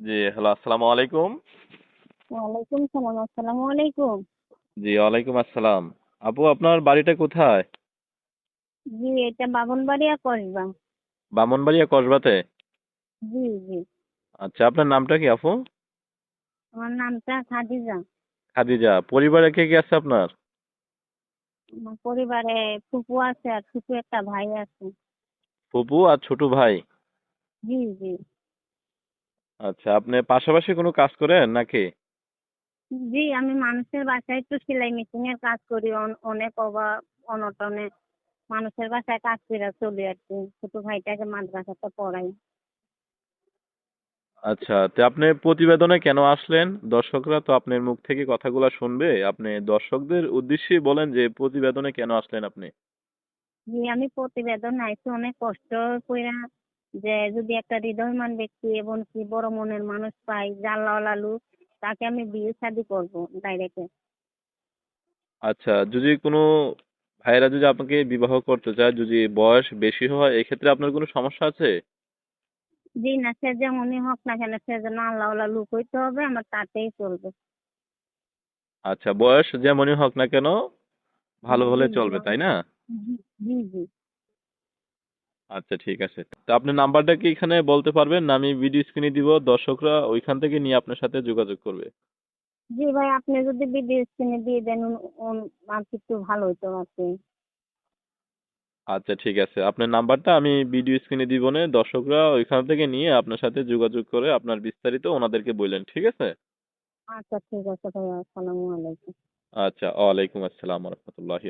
জি hello আসসালামু আলাইকুম। ওয়ালাইকুম সালাম আসসালামু আলাইকুম। জি ওয়ালাইকুম আসসালাম। আপু আপনার বাড়িটা কোথায়? জি এটা বাবনবাড়িয়া কসবা। বামনবাড়িয়া কসবাতে? জি জি। আচ্ছা আপনার নামটা কি আপু? আমার নামটা খাদিজা। খাদিজা পরিবারে কে কে আছে আপনার? আমার পরিবারে ফুপু আছে আর ফুপু একটা ভাই আছে। ফুপু আর ছোট ভাই? জি জি। আচ্ছা আপনি পাশাপাশি কোনো কাজ করেন নাকি? জি আমি মানুষের বাসায় একটু সেলাই মেশিন এর কাজ করি। অনেক অভাব অনটনে মানুষের বাসায় কাজ করে চলি আর কি। ছোট ভাইটাকে মাদ্রাসাতে পড়াই। আচ্ছা তো আপনি প্রতিবেদনে কেন আসলেন? দর্শকরা তো আপনার মুখ থেকে কথাগুলো শুনবে। আপনি দর্শকদের উদ্দেশ্যে বলেন যে প্রতিবেদনে কেন আসলেন আপনি? জি আমি প্রতিবেদন আইছি অনেক কষ্ট কইরা যে যদি একটা হৃদয়মান ব্যক্তি এবং কি বড় মনের মানুষ পাই জাল্লাওয়ালা লোক তাকে আমি বিয়ে শাদি করব ডাইরেক্ট আচ্ছা যদি কোনো ভাইয়েরা যদি আপনাকে বিবাহ করতে চায় যদি বয়স বেশি হয় এক্ষেত্রে আপনার কোনো সমস্যা আছে? জি না সে যেমনই হোক না কেন সে যেন আল্লাহওয়ালা লোক হইতে হবে আমার তাতেই চলবে। আচ্ছা বয়স যেমনই হোক না কেন ভালো হলে চলবে তাই না? জি জি। আচ্ছা ঠিক আছে। তো আপনি নাম্বারটা কি এখানে বলতে পারবেন না আমি ভিডিও স্ক্রিনে দিব? দর্শকরা ওইখান থেকে নিয়ে আপনার সাথে যোগাযোগ করবে। জি ভাই আপনি যদি ভিডিও স্ক্রিনে দিয়ে দেন আর একটু ভালো হইতো আর কি আচ্ছা ঠিক আছে। আপনার নাম্বারটা আমি ভিডিও স্ক্রিনে দিব না। দর্শকরা ওইখান থেকে নিয়ে আপনার সাথে যোগাযোগ করে আপনার বিস্তারিত ওনাদেরকে বললেন ঠিক আছে? আচ্ছা ঠিক আছে ভাইয়া আসসালামু আলাইকুম। আচ্ছা ওয়ালাইকুম আসসালাম রহমতুল্লাহি